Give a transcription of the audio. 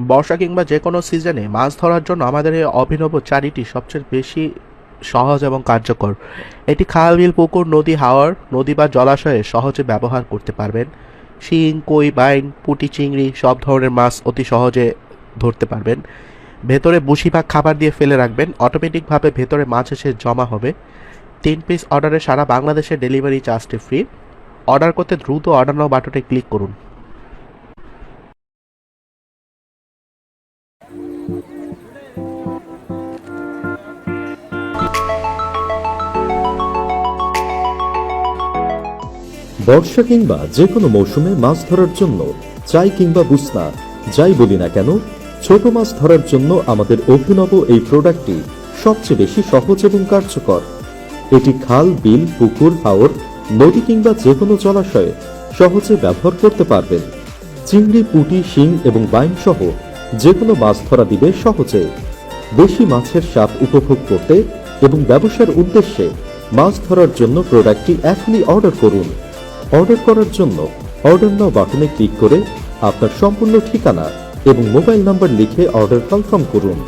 বর্ষা কিংবা যে কোনো সিজনে মাছ ধরার জন্য আমাদের এই অভিনব চারিটি সবচেয়ে বেশি সহজ এবং কার্যকর। এটি খাল, বিল, পুকুর, নদী, হাওর, নদী বা জলাশয়ে সহজে ব্যবহার করতে পারবেন। শিং, কই, বাইন, পুঁটি, চিংড়ি সব ধরনের মাছ অতি সহজে ধরতে পারবেন। ভেতরে বুসি বা খাবার দিয়ে ফেলে রাখবেন অটোমেটিকভাবে ভেতরে মাছ এসে জমা হবে। তিন পিস অর্ডারে সারা বাংলাদেশে ডেলিভারি চার্জটি ফ্রি অর্ডার করতে দ্রুত অর্ডার নাও বাটনে ক্লিক করুন। বর্ষা কিংবা যে কোনো মৌসুমে মাছ ধরার জন্য, চাই কিংবা বুসনা, যাই বলি না কেন, ছোট মাছ ধরার জন্য আমাদের অভিনব এই প্রোডাক্টটি সবচেয়ে বেশি সহজ এবং কার্যকর। এটি খাল, বিল, পুকুর, হাওর, নদী কিংবা যে কোনো জলাশয়ে সহজে ব্যবহার করতে পারবেন। চিংড়ি, পুঁটি, শিং এবং বাইন সহ যে কোনো মাছ ধরা দিবে সহজে। বেশি মাছের স্বাদ উপভোগ করতে এবং ব্যবসার উদ্দেশ্যে মাছ ধরার জন্য প্রোডাক্টটি এখনই অর্ডার করুন। অর্ডার করার জন্য অর্ডার নাও বাটনে ক্লিক করে আপনার সম্পূর্ণ ঠিকানা এবং মোবাইল নাম্বার লিখে অর্ডার কনফার্ম করুন।